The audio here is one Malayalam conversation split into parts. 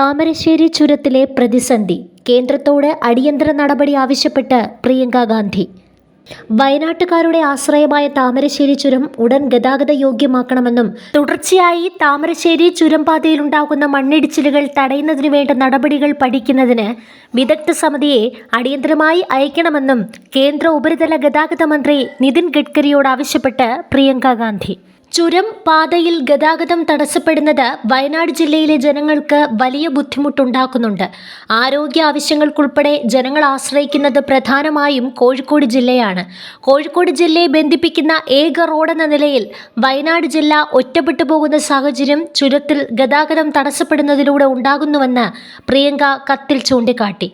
താമരശ്ശേരി ചുരത്തിലെ പ്രതിസന്ധി. കേന്ദ്രത്തോട് അടിയന്തര നടപടി ആവശ്യപ്പെട്ട് പ്രിയങ്ക ഗാന്ധി. വയനാട്ടുകാരുടെ ആശ്രയമായ താമരശ്ശേരി ചുരം ഉടൻ ഗതാഗത യോഗ്യമാക്കണമെന്നും തുടർച്ചയായി താമരശ്ശേരി ചുരം പാതയിലുണ്ടാകുന്ന മണ്ണിടിച്ചിലുകൾ തടയുന്നതിന് വേണ്ട നടപടികൾ പഠിക്കുന്നതിന് വിദഗ്ധ സമിതിയെ അടിയന്തരമായി അയക്കണമെന്നും കേന്ദ്ര ഉപരിതല ഗതാഗത മന്ത്രി നിതിൻ ഗഡ്കരിയോട് ആവശ്യപ്പെട്ട് പ്രിയങ്ക ഗാന്ധി. ചുരം പാതയിൽ ഗതാഗതം തടസ്സപ്പെടുന്നത് വയനാട് ജില്ലയിലെ ജനങ്ങൾക്ക് വലിയ ബുദ്ധിമുട്ടുണ്ടാക്കുന്നുണ്ട്. ആരോഗ്യ ആവശ്യങ്ങൾക്കുൾപ്പെടെ ജനങ്ങൾ ആശ്രയിക്കുന്നത് പ്രധാനമായും കോഴിക്കോട് ജില്ലയാണ്. കോഴിക്കോട് ജില്ലയെ ബന്ധിപ്പിക്കുന്ന ഏക റോഡെന്ന നിലയിൽ വയനാട് ജില്ല ഒറ്റപ്പെട്ടു പോകുന്ന സാഹചര്യം ചുരത്തിൽ ഗതാഗതം തടസ്സപ്പെടുന്നതിലൂടെ ഉണ്ടാകുന്നുവെന്ന് പ്രിയങ്ക കത്തിൽ ചൂണ്ടിക്കാട്ടി.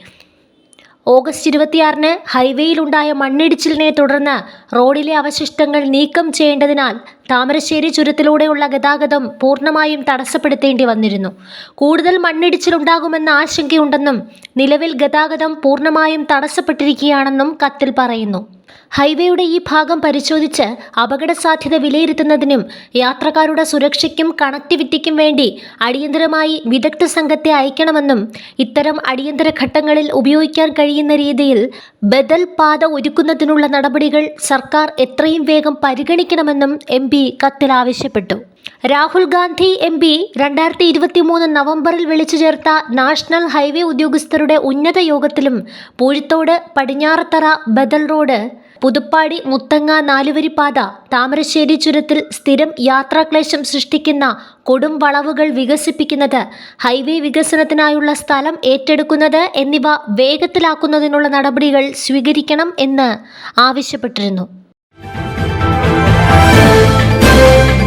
ഓഗസ്റ്റ് ഇരുപത്തിയാറിന് ഹൈവേയിലുണ്ടായ മണ്ണിടിച്ചിലിനെ തുടർന്ന് റോഡിലെ അവശിഷ്ടങ്ങൾ നീക്കം ചെയ്യേണ്ടതിനാൽ താമരശ്ശേരി ചുരത്തിലൂടെയുള്ള ഗതാഗതം പൂർണമായും തടസ്സപ്പെടുത്തേണ്ടി വന്നിരുന്നു. കൂടുതൽ മണ്ണിടിച്ചിലുണ്ടാകുമെന്ന ആശങ്കയുണ്ടെന്നും നിലവിൽ ഗതാഗതം പൂർണമായും തടസ്സപ്പെട്ടിരിക്കുകയാണെന്നും കത്തിൽ പറയുന്നു. ഹൈവേയുടെ ഈ ഭാഗം പരിശോധിച്ച് അപകട സാധ്യത വിലയിരുത്തുന്നതിനും യാത്രക്കാരുടെ സുരക്ഷയ്ക്കും കണക്ടിവിറ്റിക്കും വേണ്ടി അടിയന്തരമായി വിദഗ്ധ സംഘത്തെ അയക്കണമെന്നും ഇത്തരം അടിയന്തര ഘട്ടങ്ങളിൽ ഉപയോഗിക്കാൻ കഴിയുന്ന രീതിയിൽ ബദൽ പാത ഒരുക്കുന്നതിനുള്ള നടപടികൾ സർക്കാർ എത്രയും വേഗം പരിഗണിക്കണമെന്നും എം പി കത്തിൽ ആവശ്യപ്പെട്ടു രാഹുൽ ഗാന്ധി എം പി രണ്ടായിരത്തി ഇരുപത്തി മൂന്ന് നവംബറിൽ വിളിച്ചു ചേർത്ത നാഷണൽ ഹൈവേ ഉദ്യോഗസ്ഥരുടെ ഉന്നത യോഗത്തിലും പൂഴിത്തോട് പടിഞ്ഞാറത്തറ ബദൽ റോഡ് പുതുപ്പാടി മുത്തങ്ങ നാലുവരിപ്പാത താമരശ്ശേരി ചുരത്തിൽ സ്ഥിരം യാത്രാക്ലേശം സൃഷ്ടിക്കുന്ന കൊടും വളവുകൾ വികസിപ്പിക്കുന്നത് ഹൈവേ വികസനത്തിനായുള്ള സ്ഥലം ഏറ്റെടുക്കുന്നത് എന്നിവ വേഗത്തിലാക്കുന്നതിനുള്ള നടപടികൾ സ്വീകരിക്കണം എന്ന് ആവശ്യപ്പെട്ടിരുന്നു.